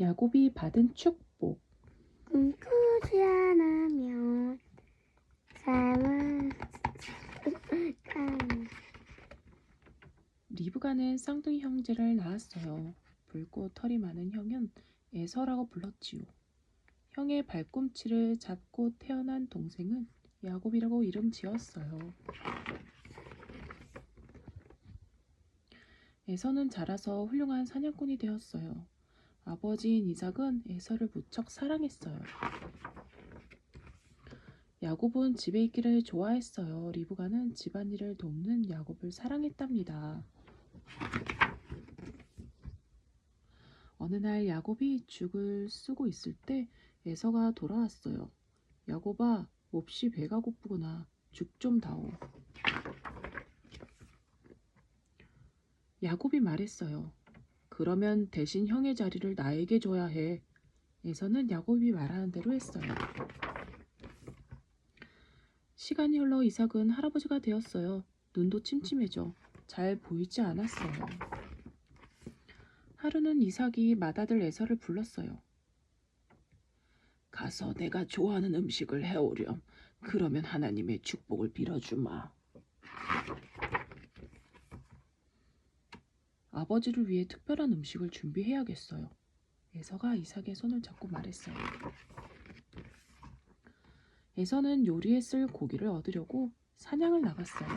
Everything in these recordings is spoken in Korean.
야곱이 받은 축복 꿈꾸지 않으면 삶은 감 리브가는 쌍둥이 형제를 낳았어요. 붉고 털이 많은 형은 에서라고 불렀지요. 형의 발꿈치를 잡고 태어난 동생은 야곱이라고 이름 지었어요. 에서는 자라서 훌륭한 사냥꾼이 되었어요. 아버지인 이삭은 에서를 무척 사랑했어요. 야곱은 집에 있기를 좋아했어요. 리브가는 집안일을 돕는 야곱을 사랑했답니다. 어느 날 야곱이 죽을 쓰고 있을 때 에서가 돌아왔어요. 야곱아, 몹시 배가 고프구나. 죽 좀 다오. 야곱이 말했어요. 그러면 대신 형의 자리를 나에게 줘야 해. 에서는 야곱이 말하는 대로 했어요. 시간이 흘러 이삭은 할아버지가 되었어요. 눈도 침침해져 잘 보이지 않았어요. 하루는 이삭이 맏아들 에서를 불렀어요. 가서 내가 좋아하는 음식을 해오렴. 그러면 하나님의 축복을 빌어주마. 아버지를 위해 특별한 음식을 준비해야겠어요. 에서가 이삭의 손을 잡고 말했어요. 에서는 요리에 쓸 고기를 얻으려고 사냥을 나갔어요.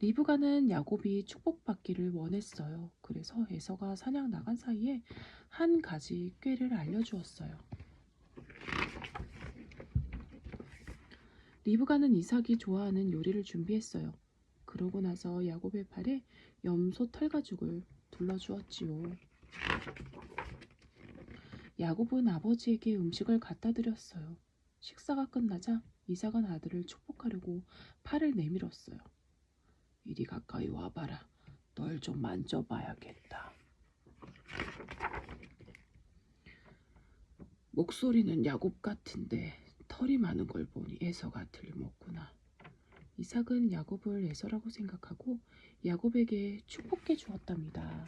리브가는 야곱이 축복받기를 원했어요. 그래서 에서가 사냥 나간 사이에 한 가지 꾀를 알려주었어요. 리브가는 이삭이 좋아하는 요리를 준비했어요. 그러고 나서 야곱의 팔에 염소 털가죽을 둘러주었지요. 야곱은 아버지에게 음식을 갖다 드렸어요. 식사가 끝나자 이삭은 아들을 축복하려고 팔을 내밀었어요. 이리 가까이 와봐라. 널 좀 만져봐야겠다. 목소리는 야곱 같은데 털이 많은 걸 보니 에서가 틀림없구나. 이삭은 야곱을 에서라고 생각하고 야곱에게 축복해 주었답니다.